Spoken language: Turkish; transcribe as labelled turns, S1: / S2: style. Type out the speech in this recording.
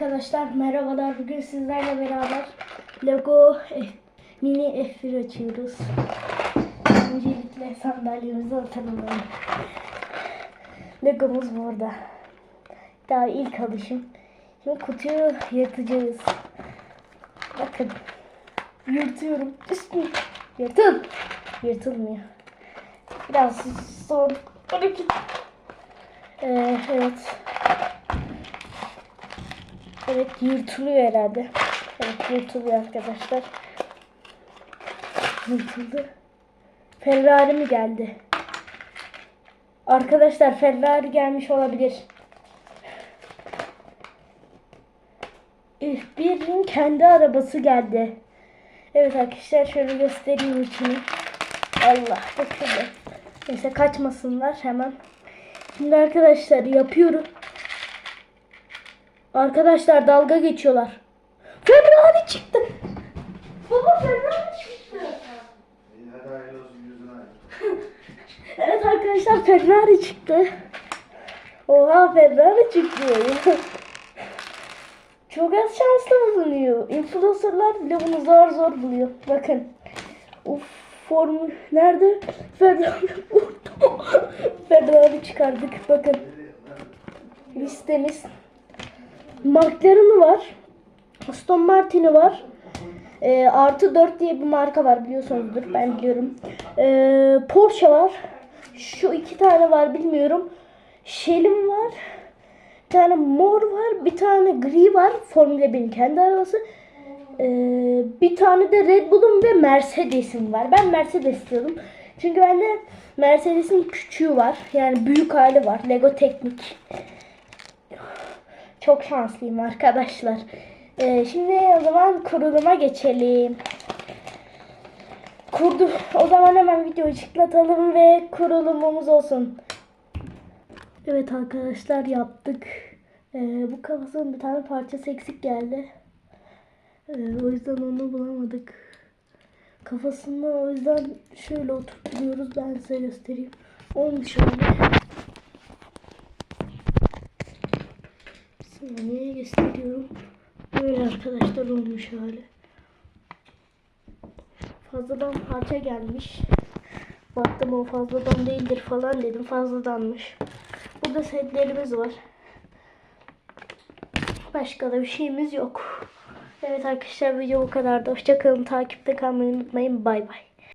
S1: Arkadaşlar merhabalar. Bugün sizlerle beraber Lego F- mini F1 açıyoruz. Öncelikle sandalyemizi atalım. Legomuz burada. Daha ilk alışım. Şimdi kutuyu yırtacağız. Bakın. Yırtıyorum. Üstü. Yırtıl. Yırtılmıyor. Biraz zor. Ee, evet. Evet yırtılıyor herhalde. Evet yırtılıyor arkadaşlar. Yırtıldı. Ferrari mi geldi? Arkadaşlar Ferrari gelmiş olabilir. F1'in kendi arabası geldi. Evet arkadaşlar şöyle göstereyim içini. Allah bakın. Neyse kaçmasınlar hemen. Şimdi arkadaşlar yapıyorum. Arkadaşlar dalga geçiyorlar. Ferrari çıktı. Baba Ferrari çıktı. Evet arkadaşlar Ferrari çıktı. Oha Ferrari çıktı. Çok az şanslı bulunuyor. Influencerlar bile bunu zor zor buluyor. Bakın. Uf formu nerede? Ferrari Ferrari çıkardık. Bakın. Listemiz. McLaren'ı var. Aston Martin'i var. E, artı 4 diye bir marka var biliyorsunuzdur. Ben biliyorum. E, Porsche var. Şu iki tane var bilmiyorum. Shell'im var. Bir tane mor var. Bir tane gri var. Formula 1'in kendi arabası. E, bir tane de Red Bull'um ve Mercedes'im var. Ben Mercedes diyorum. Çünkü bende Mercedes'in küçüğü var. Yani büyük hali var. Lego Teknik. Çok şanslıyım arkadaşlar. Ee, şimdi o zaman kuruluma geçelim. Kurdu. O zaman hemen videoyu çıklatalım ve kurulumumuz olsun. Evet arkadaşlar yaptık. Ee, bu kafasının bir tane parçası eksik geldi. Ee, o yüzden onu bulamadık. Kafasını o yüzden şöyle oturtuyoruz. Ben size göstereyim. Olmuş öyle. Gösteriyorum. Böyle arkadaşlar olmuş hali. Fazladan parça gelmiş. Baktım o fazladan değildir falan dedim. Fazladanmış. Burada setlerimiz var. Başka da bir şeyimiz yok. Evet arkadaşlar video bu kadardı. Hoşçakalın. Takipte kalmayı unutmayın. Bay bay.